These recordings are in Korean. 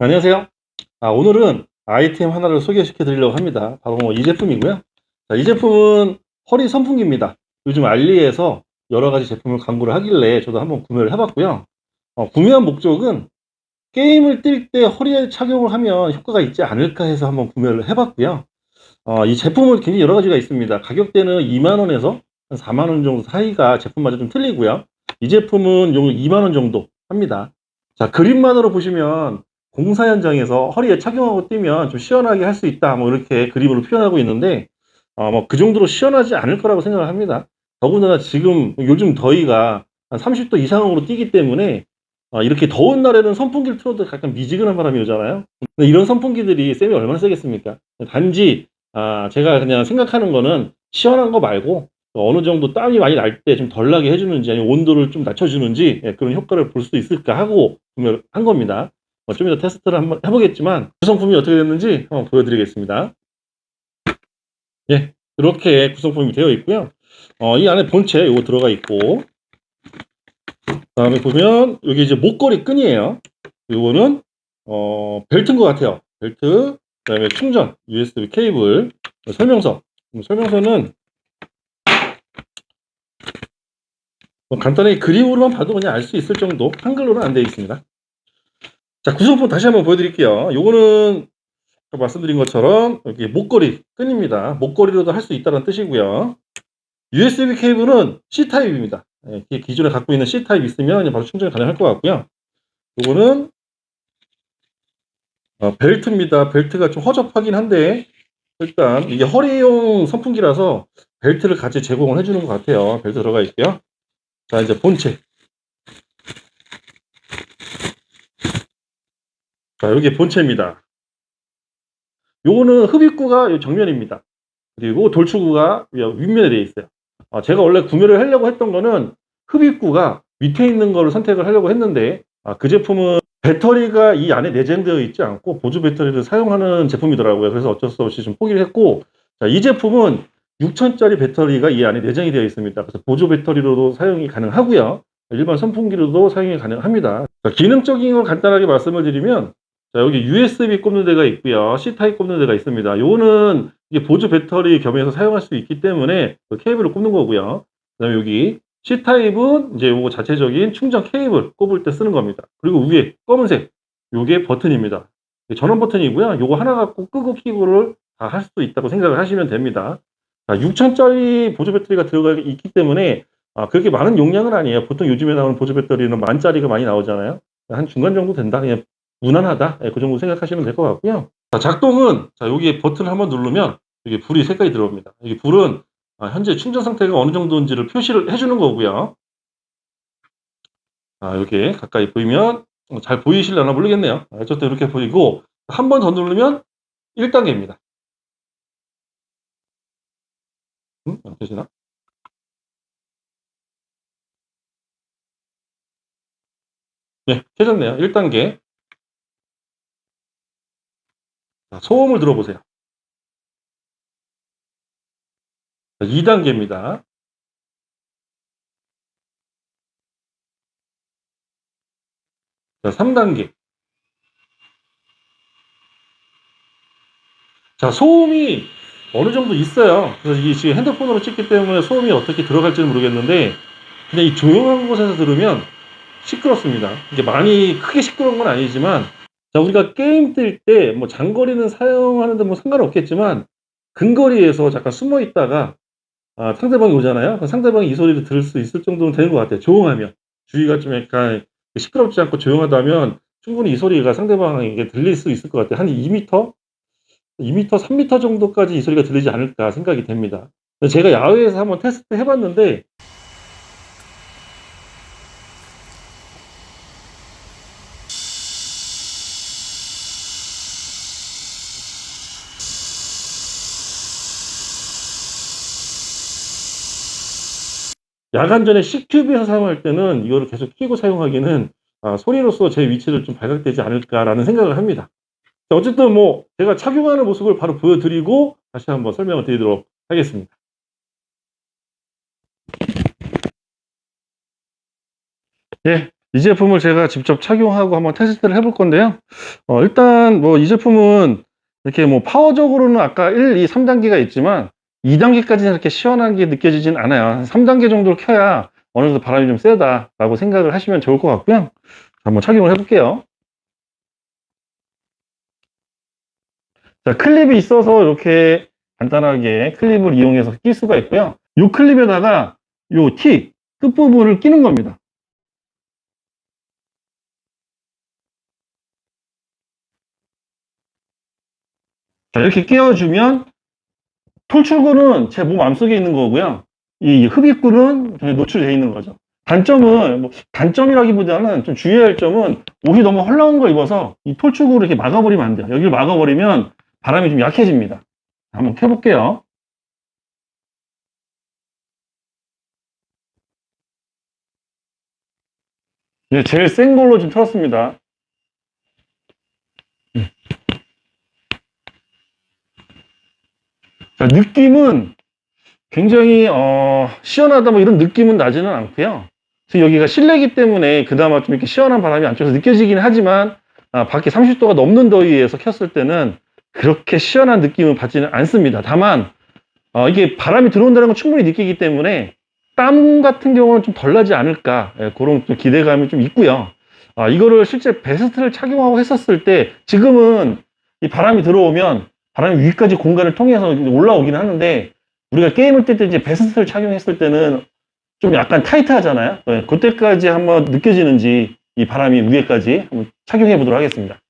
안녕하세요. 아, 오늘은 아이템 하나를 소개시켜 드리려고 합니다. 바로 뭐이 제품이고요. 자, 이 제품은 허리 선풍기입니다. 요즘 알리에서 여러 가지 제품을 광고를 하길래 저도 한번 구매를 해봤고요. 어, 구매한 목적은 게임을 뛸 때 허리에 착용을 하면 효과가 있지 않을까 해서 한번 구매를 해봤고요. 어, 이 제품은 굉장히 여러 가지가 있습니다. 가격대는 2만원에서 한 4만원 정도 사이가 제품마다 좀 틀리고요. 이 제품은 요 2만원 정도 합니다. 자, 그림만으로 보시면 공사 현장에서 허리에 착용하고 뛰면 좀 시원하게 할 수 있다. 뭐 이렇게 그림으로 표현하고 있는데, 어, 뭐 그 정도로 시원하지 않을 거라고 생각을 합니다. 더군다나 지금 요즘 더위가 한 30도 이상으로 뛰기 때문에 어, 이렇게 더운 날에는 선풍기를 틀어도 약간 미지근한 바람이 오잖아요. 근데 이런 선풍기들이 쌤이 얼마나 세겠습니까? 단지 아, 제가 그냥 생각하는 거는 시원한 거 말고 어느 정도 땀이 많이 날 때 좀 덜 나게 해주는지 아니면 온도를 좀 낮춰주는지 예, 그런 효과를 볼 수 있을까 하고 구매를 한 겁니다. 어, 좀 이따 테스트를 한번 해보겠지만 구성품이 어떻게 됐는지 한번 보여드리겠습니다. 예, 이렇게 구성품이 되어 있고요. 어, 이 안에 본체 이거 들어가 있고 다음에 보면 여기 이제 목걸이 끈이에요. 이거는 어, 벨트인 것 같아요. 벨트 그다음에 충전 USB 케이블 설명서 음, 설명서는 뭐 간단하게 그림으로만 봐도 그냥 알 수 있을 정도 한글로는 안 되어 있습니다. 자 구성품 다시 한번 보여드릴게요. 요거는 말씀드린 것처럼 여기 목걸이 끈입니다. 목걸이로도 할 수 있다는 뜻이고요. USB 케이블은 C 타입입니다. 예, 기존에 갖고 있는 C 타입 있으면 바로 충전이 가능할 것 같고요. 요거는 어, 벨트입니다. 벨트가 좀 허접하긴 한데 일단 이게 허리용 선풍기라서 벨트를 같이 제공을 해주는 것 같아요. 벨트 들어가 있고요. 자 이제 본체. 자 여기 본체입니다. 요거는 흡입구가 요 정면입니다. 그리고 돌출구가 윗면에 되어 있어요. 아, 제가 원래 구매를 하려고 했던 거는 흡입구가 밑에 있는 거를 선택을 하려고 했는데 아, 그 제품은 배터리가 이 안에 내장되어 있지 않고 보조 배터리를 사용하는 제품이더라고요. 그래서 어쩔 수 없이 좀 포기를 했고 자, 이 제품은 6천짜리 배터리가 이 안에 내장이 되어 있습니다. 그래서 보조 배터리로도 사용이 가능하고요. 일반 선풍기로도 사용이 가능합니다. 자, 기능적인 걸 간단하게 말씀을 드리면 자, 여기 USB 꼽는 데가 있고요. C타입 꼽는 데가 있습니다. 요거는 이게 보조 배터리 겸해서 사용할 수 있기 때문에 그 케이블을 꼽는 거고요. 그다음에 여기 C타입은 이제 요거 자체적인 충전 케이블 꼽을 때 쓰는 겁니다. 그리고 위에 검은색 요게 버튼입니다. 전원 버튼이고요. 요거 하나 갖고 끄고 키고를 다 할 수도 있다고 생각을 하시면 됩니다. 6천짜리 보조 배터리가 들어가 있기 때문에 아, 그렇게 많은 용량은 아니에요. 보통 요즘에 나오는 보조 배터리는 만짜리가 많이 나오잖아요. 한 중간 정도 된다. 그냥 무난하다. 예, 그 정도 생각하시면 될 것 같고요. 자, 작동은 자, 여기 버튼을 한번 누르면 여기 불이 색깔이 들어옵니다. 여기 불은 아, 현재 충전 상태가 어느 정도인지를 표시를 해주는 거고요. 아, 이렇게 가까이 보이면 어, 잘 보이실려나 모르겠네요. 아, 어쨌든 이렇게 보이고 한 번 더 누르면 1단계입니다. 음? 안 되시나? 네, 켜졌네요. 1단계. 자, 소음을 들어보세요. 2단계입니다. 자, 3단계. 자, 소음이 어느 정도 있어요. 그래서 이게 지금 핸드폰으로 찍기 때문에 소음이 어떻게 들어갈지는 모르겠는데, 그냥 이 조용한 곳에서 들으면 시끄럽습니다. 이게 많이 크게 시끄러운 건 아니지만, 자, 우리가 게임 뜰때뭐 장거리는 사용하는데 뭐 상관없겠지만, 근거리에서 잠깐 숨어 있다가, 아, 상대방이 오잖아요. 상대방이 이 소리를 들을 수 있을 정도는 되는 것 같아요. 조용하면. 주위가 좀 약간 시끄럽지 않고 조용하다면 충분히 이 소리가 상대방에게 들릴 수 있을 것 같아요. 한 2m? 2m, 3m 정도까지 이 소리가 들리지 않을까 생각이 됩니다. 제가 야외에서 한번 테스트 해봤는데, 야간 전에 C큐브에서 사용할 때는 이거를 계속 키고 사용하기는 아, 소리로서 제 위치를 좀 발각되지 않을까라는 생각을 합니다. 자, 어쨌든 뭐 제가 착용하는 모습을 바로 보여드리고 다시 한번 설명을 드리도록 하겠습니다. 예, 이 제품을 제가 직접 착용하고 한번 테스트를 해볼 건데요. 어, 일단 뭐 이 제품은 이렇게 뭐 파워적으로는 아까 1, 2, 3단계가 있지만 2단계까지는 이렇게 시원한 게 느껴지진 않아요. 한 3단계 정도를 켜야 어느 정도 바람이 좀 세다라고 생각을 하시면 좋을 것 같고요. 한번 착용을 해볼게요. 자, 클립이 있어서 이렇게 간단하게 클립을 이용해서 낄 수가 있고요. 이 클립에다가 요 T 끝부분을 끼는 겁니다. 자, 이렇게 끼워주면 톨출구는 제 몸 안속에 있는 거고요. 이 흡입구는 노출되어 있는 거죠. 단점은, 뭐, 단점이라기보다는 좀 주의해야 할 점은 옷이 너무 헐렁한 걸 입어서 이 톨출구를 이렇게 막아버리면 안 돼요. 여기를 막아버리면 바람이 좀 약해집니다. 한번 켜볼게요. 네, 제일 센 걸로 좀 틀었습니다. 자, 느낌은 굉장히 어, 시원하다 뭐 이런 느낌은 나지는 않고요. 그래서 여기가 실내기 때문에 그나마 좀 이렇게 시원한 바람이 안쪽에서 느껴지긴 하지만 아, 밖에 30도가 넘는 더위에서 켰을 때는 그렇게 시원한 느낌은 받지는 않습니다. 다만 어, 이게 바람이 들어온다는 건 충분히 느끼기 때문에 땀 같은 경우는 좀 덜 나지 않을까 예, 그런 좀 기대감이 좀 있고요. 아, 이거를 실제 베스트를 착용하고 했었을 때 지금은 이 바람이 들어오면 바람이 위까지 공간을 통해서 올라오긴 하는데 우리가 게임을 뛸 때 이제 베스트를 착용했을 때는 좀 약간 타이트하잖아요. 예, 그때까지 한번 느껴지는지 이 바람이 위에까지 한번 착용해 보도록 하겠습니다.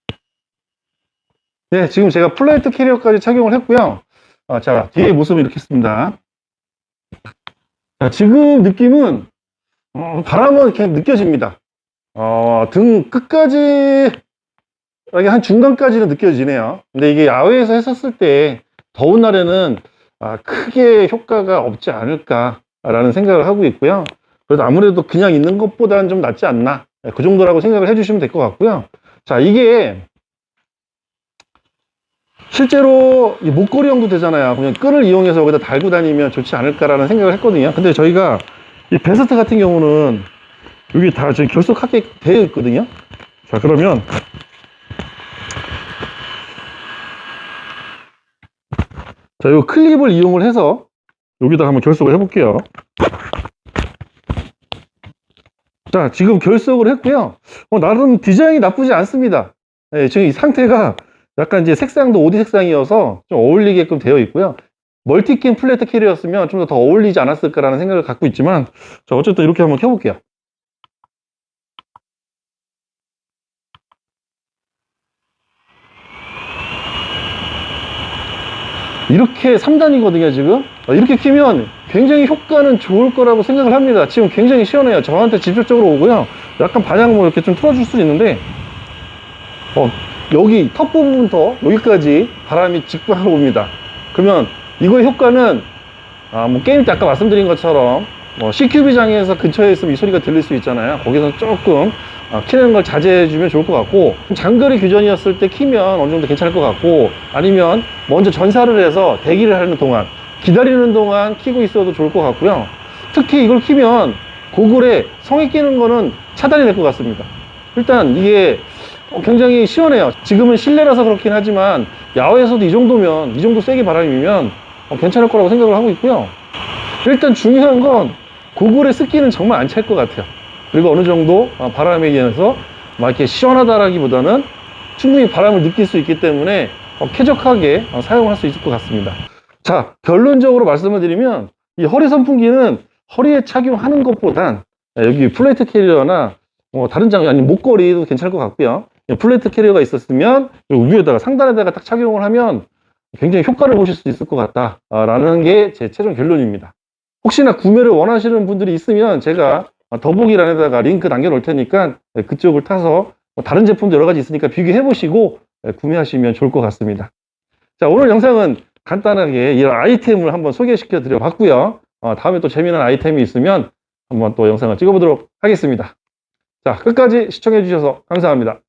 네, 지금 제가 플레이트 캐리어까지 착용을 했고요. 아, 자, 뒤에 모습을 이렇게 했습니다. 자, 지금 느낌은 어, 바람은 이렇게 느껴집니다. 어, 등 끝까지 여기 한 중간까지는 느껴지네요. 근데 이게 야외에서 했었을 때 더운 날에는 아, 크게 효과가 없지 않을까라는 생각을 하고 있고요. 그래도 아무래도 그냥 있는 것보다는 좀 낫지 않나 그 정도라고 생각을 해주시면 될 것 같고요. 자, 이게 실제로 이 목걸이형도 되잖아요. 그냥 끈을 이용해서 여기다 달고 다니면 좋지 않을까라는 생각을 했거든요. 근데 저희가 이 베스트 같은 경우는 여기 다 지금 결속하게 되어 있거든요. 자, 그러면 자, 이 클립을 이용을 해서 여기다 한번 결속을 해볼게요. 자, 지금 결속을 했고요. 어, 나름 디자인이 나쁘지 않습니다. 예, 지금 이 상태가 약간 이제 색상도 오디 색상이어서 좀 어울리게끔 되어 있고요. 멀티킨 플래트 캐리였으면 좀더더 어울리지 않았을까라는 생각을 갖고 있지만, 자, 어쨌든 이렇게 한번 켜볼게요. 이렇게 3단이거든요, 지금. 어, 이렇게 키면 굉장히 효과는 좋을 거라고 생각을 합니다. 지금 굉장히 시원해요. 저한테 직접적으로 오고요. 약간 반향 뭐 이렇게 좀 틀어줄 수 있는데, 어, 여기 턱 부분부터 여기까지 바람이 직방으로 옵니다. 그러면 이거의 효과는 아, 뭐 게임 때 아까 말씀드린 것처럼 뭐 CQB장에서 근처에 있으면 이 소리가 들릴 수 있잖아요. 거기서 조금 아, 키는 걸 자제해 주면 좋을 것 같고 장거리 규전이었을 때 키면 어느 정도 괜찮을 것 같고 아니면 먼저 전사를 해서 대기를 하는 동안 기다리는 동안 키고 있어도 좋을 것 같고요. 특히 이걸 키면 고글에 성에 끼는 거는 차단이 될 것 같습니다. 일단 이게 어, 굉장히 시원해요. 지금은 실내라서 그렇긴 하지만 야외에서도 이 정도면 이 정도 세게 바람이면 어, 괜찮을 거라고 생각을 하고 있고요. 일단 중요한 건 고글의 습기는 정말 안 찰 것 같아요. 그리고 어느 정도 어, 바람에 의해서 막 이렇게 시원하다라기보다는 충분히 바람을 느낄 수 있기 때문에 어, 쾌적하게 어, 사용할 수 있을 것 같습니다. 자, 결론적으로 말씀을 드리면 이 허리 선풍기는 허리에 착용하는 것보단 여기 플레이트 캐리어나 뭐 다른 장비 아니면 목걸이도 괜찮을 것 같고요. 플레이트 캐리어가 있었으면 위에다가 상단에다가 딱 착용을 하면 굉장히 효과를 보실 수 있을 것 같다라는 게 제 최종 결론입니다. 혹시나 구매를 원하시는 분들이 있으면 제가 더보기란에다가 링크 남겨놓을 테니까 그쪽을 타서 뭐 다른 제품도 여러 가지 있으니까 비교해 보시고 구매하시면 좋을 것 같습니다. 자 오늘 영상은 간단하게 이런 아이템을 한번 소개시켜 드려 봤고요. 어, 다음에 또 재미난 아이템이 있으면 한번 또 영상을 찍어 보도록 하겠습니다. 자 끝까지 시청해 주셔서 감사합니다.